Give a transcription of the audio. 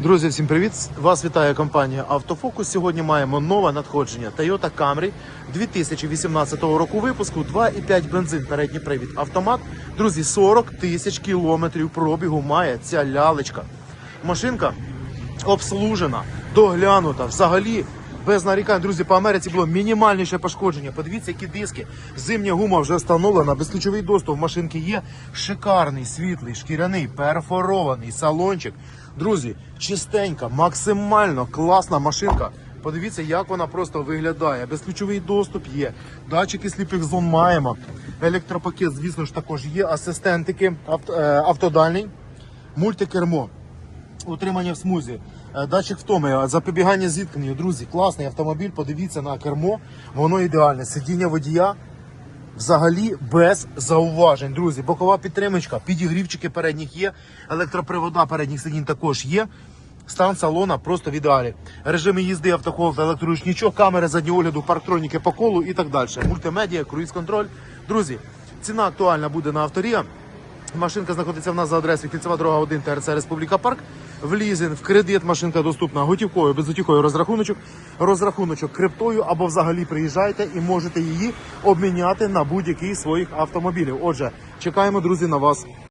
Друзі, всім привіт! Вас вітає компанія Автофокус. Сьогодні маємо нове надходження Toyota Camry 2018 року випуску 2,5 бензин, передній привід автомат. Друзі, 40 тисяч кілометрів пробігу має ця лялечка. Машинка обслужена, доглянута. Взагалі без нарікань, друзі, по Америці було мінімальніше пошкодження. Подивіться, які диски. Зимня гума вже встановлена, безключовий доступ в машинки є. Шикарний, світлий, шкіряний, перфорований салончик. Друзі, чистенька, максимально класна машинка. Подивіться, як вона просто виглядає. Безключовий доступ є. Датчики сліпих зон маємо. Електропакет, звісно ж, також є. Асистентики, е, автодальний, мультикермо утримання в смузі, датчик втоми, е, запобігання зіткненню. Друзі, класний автомобіль. Подивіться на кермо, воно ідеальне. Сидіння водія взагалі без зауважень. Друзі, бокова підтримочка, підігрівчики передніх є, електропривода передніх сидінь також є. Стан салона просто в ідеалі. Режими їзди, автохолд, електроручничок, камери заднього огляду, парктроніки по колу і так далі. Мультимедіа, круїз-контроль. Друзі, ціна актуальна буде на авторія. Машинка знаходиться в нас за адресою Кільцева дорога 1 ТРЦ Республіка Парк. В лізинг, в кредит машинка доступна готівкою, безготівкою розрахуночок, розрахуночок криптою або взагалі приїжджайте і можете її обміняти на будь-який своїх автомобілів. Отже, чекаємо, друзі, на вас